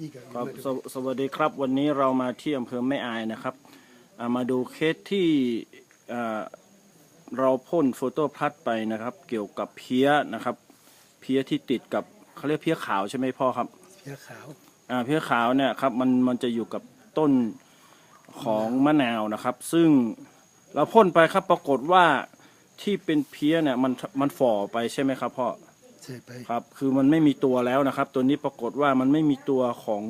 อีกอะครับมาดูสวสวัสดีครับวันนี้เรามาที่อำเภอแม่อายนะครับอ่ามาดูเคสที่อ่าเราพ่นโฟโต้พลัสไปนะครับ เกี่ยวกับเพี้ยนะครับ เพี้ยที่ติดกับเขาเรียกเพี้ยขาวใช่ไหมพ่อครับเพียขาวอ่าเพี้ยขาวเนี่ยครับมันมันจะอยู่กับต้นของมะนาวนะครับ ซึ่งเราพ่นไปครับปรากฏว่าที่เป็นเพี้ยเนี่ยมันมันฝ่อไปใช่ไหมครับพ่อ ใช่ไปครับ คือมันไม่มีตัวแล้วนะครับ ตัวนี้ปรากฏว่ามันไม่มีตัวของ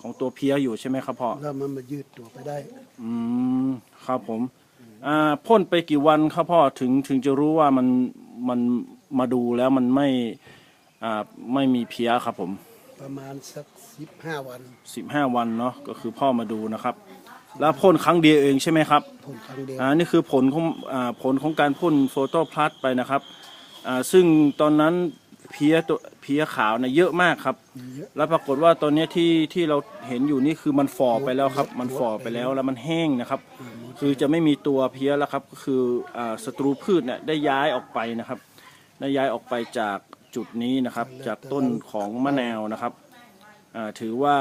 ของตัวเพี้ยอยู่ใช่ไหมครับพ่อแล้วมันมายืดตัวไปได้ อืมครับผม อ่าพ่นไปกี่วันครับพ่อถึงถึงจะรู้ว่ามันมันมาดูแล้วมันไม่อ่าไม่มีเพี้ยครับผมประมาณสักสิบห้าวันสิบห้าวันเนาะก็คือพ่อมาดูนะครับ แล้วพ่นครั้งเดียวเองใช่ไหมครับพ่นครั้งเดียวอ่านี่คือผลของอ่าผลของการพ่นโฟโต้พลัสไปนะครับอ่าซึ่งตอนนั้น เพี้ยตัวเพี้ยขาวเนี่ยเยอะมากครับ เยอะ แล้วปรากฏว่าตอนเนี้ยที่ที่เราเห็นอยู่นี่คือมันฝ่อไปแล้วครับ มันฝ่อไปแล้วแล้วมันแห้งนะครับ คือจะไม่มีตัวเพี้ยแล้วครับ ก็คืออ่าศัตรูพืชเนี่ยได้ย้ายออกไปนะครับ ได้ย้ายออกไปจากจุดนี้นะครับ จากต้นของมะนาวนะครับอ่าถือว่า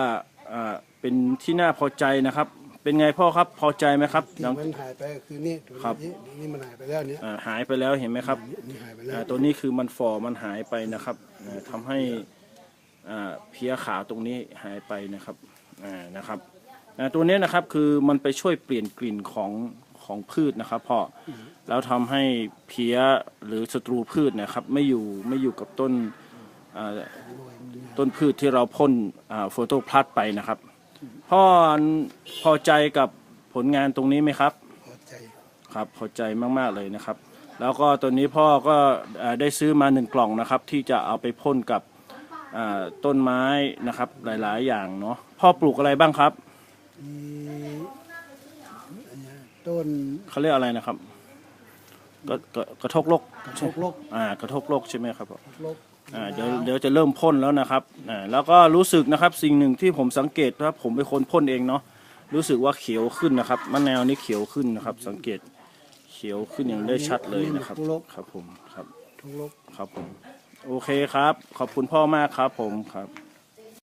อ่าเป็นที่น่าพอใจนะครับ เป็นไงพ่อครับพอใจไหมครับที่น้องมันหายไปก็คือนี่ตัวครับ นี้นี่มันหายไปแล้วเนี่ยอ่าหายไปแล้วเห็นไหมครับนี่หายไปแล้วอ่าตัวนี้คือมันฝ่อมันหายไปนะครับอ่าทำให้อ่าเพี้ยขาวตรงนี้หายไปนะครับอ่านะครับอ่าตัวนี้นะครับคือมันไปช่วยเปลี่ยนกลิ่นของของพืชนะครับพ่ออแล้วทำให้เพี้ยหรือศัตรูพืชเนะครับไม่อยู่ไม่อยู่กับต้นอ่า ต้นพืชที่เราพ่นโฟโต้พลัสไปนะครับ พ่อพอใจกับผลงานตรงนี้ไหมครับ พอใจครับพอใจมากๆเลยนะครับ แล้วก็ตัวนี้พ่อก็เอ่อได้ซื้อมาหนึ่งกล่องนะครับ ที่จะเอาไปพ่นกับอ่าต้นไม้นะครับหลายๆ อย่างเนาะพ่อปลูกอะไรบ้างครับมีอันเนี้ยต้นเขาเรียกอะไรนะครับกระกระกระทกลกกระทกลกอ่ากระทกลกใช่ไหมครับลก อ่าเดี๋ยวเดี๋ยวจะเริ่มพ่นแล้วนะครับอ่าแล้วก็รู้สึกนะครับสิ่งหนึ่งที่ผมสังเกตว่าผมเป็นคนพ่นเองเนาะรู้สึกว่าเขียวขึ้นนะครับมะนาวนี่เขียวขึ้นนะครับ สังเกตเขียวขึ้นอย่างได้ชัดเลยนะครับครับผมครับทุกลกครับผมโอเคครับ ขอบคุณพ่อมากครับผมครับ